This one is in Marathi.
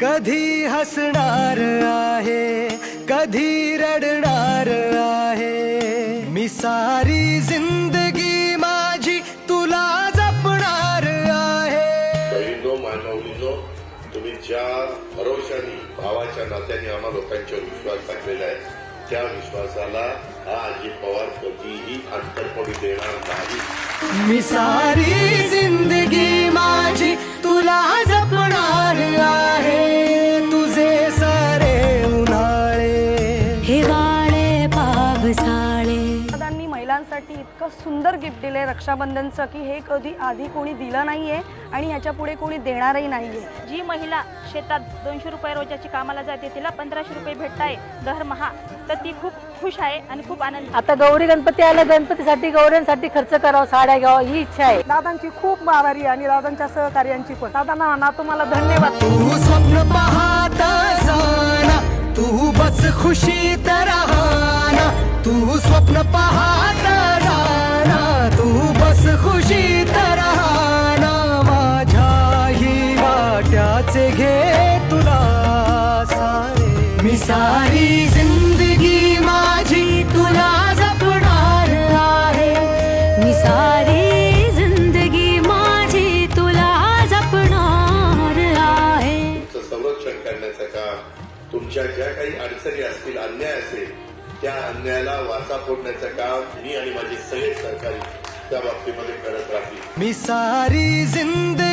कधी हसणार आहे कधी रडणार आहे? मी सारी जिंदगी माझी तुला जपणार आहे. मानवलीनो तुम्ही ज्या भरोशाने भावाच्या नात्याने आम्हा लोकांच्यावर विश्वास टाकलेला आहे त्या विश्वासाला हा अजित पवार कधीही अंतर पडू देणार नाही. मी सारी जिंदगी दादांनी महिलांसाठी इतकं सुंदर गिफ्ट दिलंय रक्षाबंधनचं की हे कधी आधी कोणी दिलं नाहीये आणि ह्याच्या पुढे कोणी देणारही नाहीये. जी महिला शेतात दोनशे रुपये रोजाची कामाला जाते तिला पंधराशे रुपये भेटताय दरमहा तर ती खूप खुश आहे आणि खूप आनंद आता गौरी गणपती आला गणपतीसाठी गौऱ्यांसाठी खर्च करावा साड्या घ्यावा ही इच्छा आहे. दादांची खूप आभारी आहे आणि दादांच्या सहकार्यांची पण. दादांना ना तुम्हाला धन्यवाद. तू स्वप्न पाहत जाना तू बस खुशीत राहना तू स्वप्न पाहत वाट्याचे घे तुला सारे. मी सारी जिंदगी माझी तुला जपणार आहे. मी सारी जिंदगी माझी तुला जपणार आहे. तुमचं संरक्षण करण्याचं काम तुमच्या ज्या काही अडचणी असतील अन्याय असेल त्या अन्यायाला वाचा फोडण्याचं काम मी आणि माझे सगळे सहकारी त्या बाबतीमध्ये करत राहतील. मी सारी जिंदगी